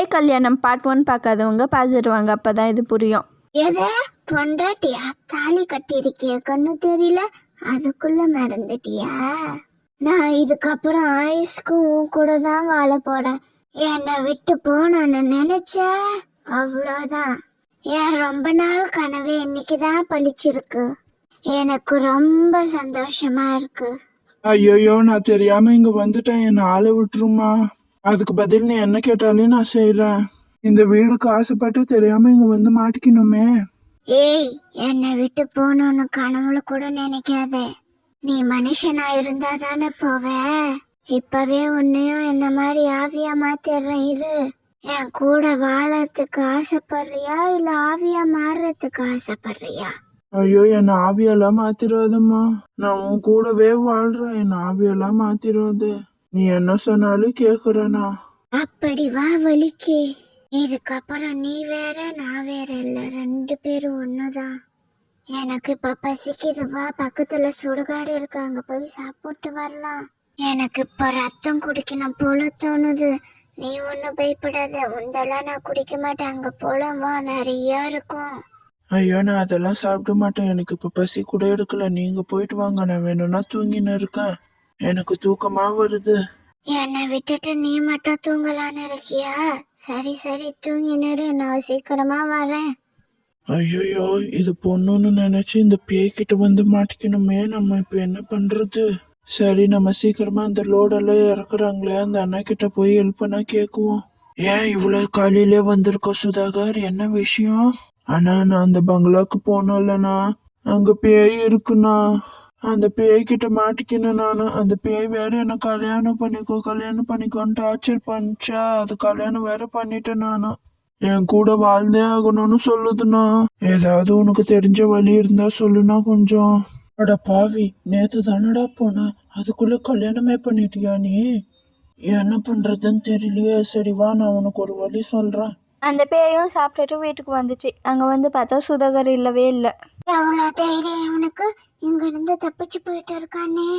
பேய் கல்யாணம் part one பார்க்காதவங்க பார்த்துருவாங்க அப்போ தான் இது புரியும். எது? பொண்டாட்டியா? தாலி கட்டியிருக்கிய? கண்ணு தெரியல. அதுக்குள்ள மறந்துட்டியா? நான் இதுக்கப்புறம் ஆயுஷ்க்கு உன் கூட தான் வாழ போறேன். என்னை விட்டு போனேன்னு நினைச்ச? அவ்வளோதான் என் ரொம்ப நாள் கனவு இன்னைக்கு தான் பழிச்சிருக்கு. எனக்கு ரொம்ப சந்தோஷமா இருக்கு. ஐயோ நான் தெரியாம இங்க வந்துட்டேன். என்ன ஆளை விட்டுருமா? அதுக்கு பதில் நீ என்ன கேட்டாலும் நான் செய்றேன். இந்த வீடுக்கு ஆசைப்பட்டு தெரியாம இங்க வந்து மாட்டிக்கணுமே. ஏய் என்னை விட்டு போகணும்னு கனவுல கூட நினைக்காத. நீ மனுஷனா இருந்தா தானே போவ. இப்பவே உன்னையும் என்ன மாதிரி ஆவியா மாத்திடுறேன் இரு. என் கூட வாழறதுக்கு ஆசைப்படுறியா இல்ல ஆவியா மாறுறதுக்கு ஆசைப்படுறியா? ஐயோ என்ன ஆவியெல்லாம் மாத்திராதம்மா. நான் உன் கூடவே வாழ்றேன். என்ன ஆவியெல்லாம் மாத்திராத. நீ என்ன சொன்னாலும் கேக்குறேனா? அப்படி வா வலிக்கு. இதுக்கப்புறம் நீ வேற நான் வேற இல்ல. ரெண்டு பேரும் ஒண்ணுதான். எனக்கு இப்ப பசிக்குது. வா பக்கத்துல சுடுகாடு இருக்கு. அங்க போய் சாப்பிட்டு வரலாம். எனக்கு இப்ப ரத்தம் குடிக்கணும் போல தோணுது. நீ ஒன்னும் பயப்படாத. உந்தெல்லாம் நான் குடிக்க மாட்டேன். அங்க போலாம். வா நிறைய இருக்கும். ஐயோ நான் அதெல்லாம் சாப்பிட மாட்டேன். எனக்கு இப்ப பசி கூட எடுக்கல. நீங்க போயிட்டு வாங்க. நான் வேணும்னா தூங்கின்னு இருக்கேன். எனக்கு தூக்கமா வருது. என்னை விட்டுட்டு நீ மட்டும் தூங்கலான்னு இருக்கியா? சரி சரி தூங்கினரு நான் சீக்கிரமா வரேன். ஐயோ இது பொண்ணுன்னு நினைச்சு இந்த பேய்கிட்ட வந்து மாட்டிக்கணுமே. நம்ம இப்ப என்ன பண்றது? சரி நம்ம சீக்கிரமா அந்த லோடெல்லாம் இறக்குறாங்களே. அந்த அண்ணா கிட்ட போய் ஹெல்ப் பண்ணா கேக்குவோம். ஏன் இவ்வளவு காலையிலே வந்திருக்க சுதாகர்? என்ன விஷயம்? அண்ணா நான் அந்த பங்களாக்கு போனோம்லண்ணா அங்க பேய் இருக்குண்ணா. அந்த பேய்கிட்ட மாட்டிக்கினேன் மாட்டிக்கணும் நானு அந்த பேய் வேற என்ன கல்யாணம் பண்ணிக்கோ கல்யாணம் பண்ணிக்கோன்னு டார்ச்சர் பண்ணிச்சா அது கல்யாணம் வேற பண்ணிட்டேன் நானு. என் கூட வாழ்ந்தே ஆகணும்னு சொல்லுதுண்ணா. ஏதாவது உனக்கு தெரிஞ்ச வழி இருந்தா சொல்லுண்ணா கொஞ்சம். அட பாவி நேத்து தானடா போன அதுக்குள்ள கல்யாணமே பண்ணிட்டியா நீ? என்ன பண்றதுன்னு தெரியலையே. சரி வா நான் உனக்கு ஒரு வழி சொல்றேன். அந்த பேயும் சாப்பிட்டுட்டு வீட்டுக்கு வந்துச்சு. அங்கே வந்து பார்த்தா சுதகர் இல்லவே இல்லை. எவ்வளோ தைரியம் அவனுக்கு இங்க இருந்து தப்பிச்சு போயிட்டு இருக்கானே.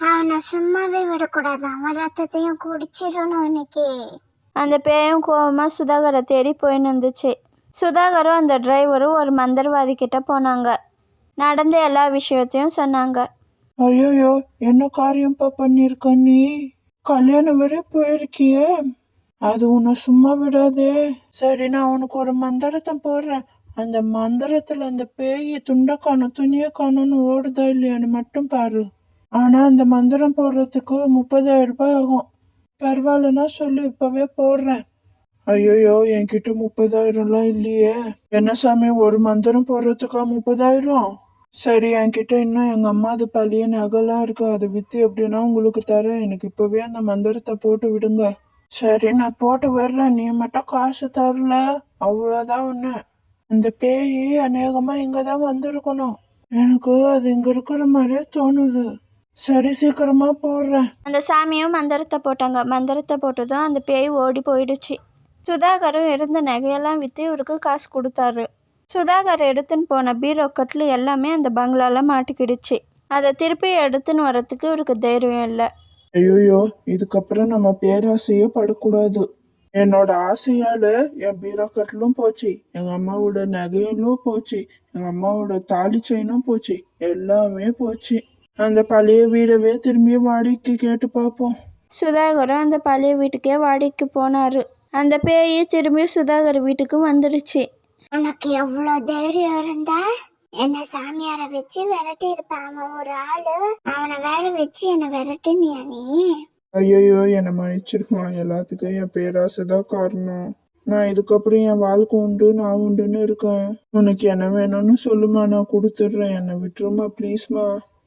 அவனை சும்மாவே விடக்கூடாது. அவன் ரத்தத்தையும் குடிச்சிடணும் இன்னைக்கு. அந்த பேயும் கோவமாக சுதாகரை தேடி போயின்னு இருந்துச்சு. சுதாகரும் அந்த டிரைவரும் ஒரு மந்திரவாதி கிட்ட போனாங்க. நடந்த எல்லா விஷயத்தையும் சொன்னாங்க. ஐயோ என்ன காரியம்ப்பா பண்ணிருக்க நீ? கல்யாணம் வரை போயிருக்கியே. அது உன்னை சும்மா விடாதே. சரி நான் உனக்கு ஒரு மந்திரத்தை போடுறேன். அந்த மந்திரத்துல அந்த பேய் துண்டை காணும் துணியை காணும்னு ஓடுதா இல்லையான்னு மட்டும் பாரு. ஆனா அந்த மந்திரம் போடுறதுக்கு முப்பதாயிரம் ரூபாய் ஆகும். பரவாயில்லன்னா சொல்லு இப்பவே போடுறேன். ஐயோயோ என்கிட்ட முப்பதாயிரம்லாம் இல்லையே. என்ன சாமி ஒரு மந்திரம் போடுறதுக்கா முப்பதாயிரம்? சரி என்கிட்ட இன்னும் எங்க அம்மா அது பழைய நகைலாம் இருக்கு. அதை வித்து எப்படின்னா உங்களுக்கு தரேன். எனக்கு இப்பவே அந்த மந்திரத்தை போட்டு விடுங்க. சரி நான் போட்டு வர்றேன் நீ மட்டும் காசு தரல. அவ்வளோதான் ஒன்று அந்த பேய் அநேகமா இங்க தான் வந்திருக்கணும். எனக்கு அது இங்க இருக்கிற மாதிரியே தோணுது. சரி சீக்கிரமா போடுறேன். அந்த சாமியும் மந்திரத்தை போட்டாங்க. மந்திரத்தை போட்டதும் அந்த பேய் ஓடி போயிடுச்சு. சுதாகரும் இருந்த நகையெல்லாம் விற்று இவருக்கு காசு கொடுத்தாரு. சுதாகர் எடுத்துன்னு போன பீரோ கட்டில் எல்லாமே அந்த பங்களால மாட்டிக்கிடுச்சு. அதை திருப்பி எடுத்துன்னு வரத்துக்கு இவருக்கு தைரியம் இல்லை. ஐயோ இதுக்கப்புறம் நம்ம பேராசையே படக்கூடாது. என்னோட ஆசையால என் பீரோக்கட்டிலும் போச்சு எங்க அம்மாவோட நகையிலும் போச்சு எங்க அம்மாவோட தாலி செயினும் போச்சு எல்லாமே போச்சு. அந்த பழைய வீடவே திரும்பி வாடகைக்கு கேட்டு பார்ப்போம். சுதாகரும் அந்த பழைய வீட்டுக்கே வாடகைக்கு போனார். அந்த பேய் திரும்பி சுதாகர் வீட்டுக்கு வந்துடுச்சு உனக்கு எவ்வளோ தைரியம் இருந்தா? என்ன சாமியாரை வச்சு விரட்டி இருப்பான் அவன் ஒரு ஆளு. அவனை வேற வச்சு என்ன விரட்டுனியா நீ? ஐயோ என்னை மன்னிச்சிருமா எல்லாத்துக்கும். என் பேராசை தான் காரணம். நான் இதுக்கப்புறம் என் வாழ்க்கை உண்டு நான் உண்டுன்னு இருக்கேன். உனக்கு என்ன வேணும்னு சொல்லுமா நான் கொடுத்துட்றேன். என்னை விட்டுருமா ப்ளீஸ்மா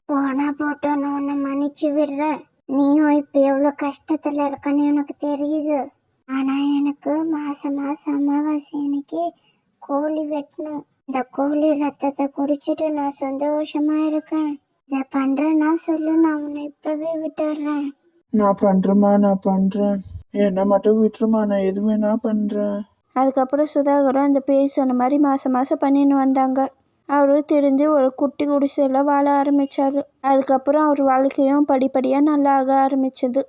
போனா நான் உன்னை மன்னிச்சு விடுறேன். நீயும் இப்ப எவ்வளவு கஷ்டத்துல இருக்கன்னு எனக்கு தெரியுது. ஆனா எனக்கு மாச மாசம் அமாவாசை எனக்கு கோழி வெட்டணும். இந்த கோழி ரத்தத்தை குடிச்சிட்டு நான் சந்தோஷமா இருக்கேன். இதை பண்றேன்னா சொல்லு நான் உன்னை இப்பவே விட்டுடுறேன். நான் பண்ணுறேம்மா நான் பண்றேன். என்னை மட்டும் விட்டுருமா நான் எது வேணா பண்றேன். அதுக்கப்புறம் சுதாகரும் அந்த பேய் சொன்ன மாதிரி மாதம் மாதம் பண்ணின்னு வந்தாங்க. அவரு திருந்தி ஒரு குட்டி குடிசையில் வாழ ஆரம்பித்தார் அதுக்கப்புறம் அவர் வாழ்க்கையும் படிப்படியாக நல்லா ஆக ஆரம்பிச்சது.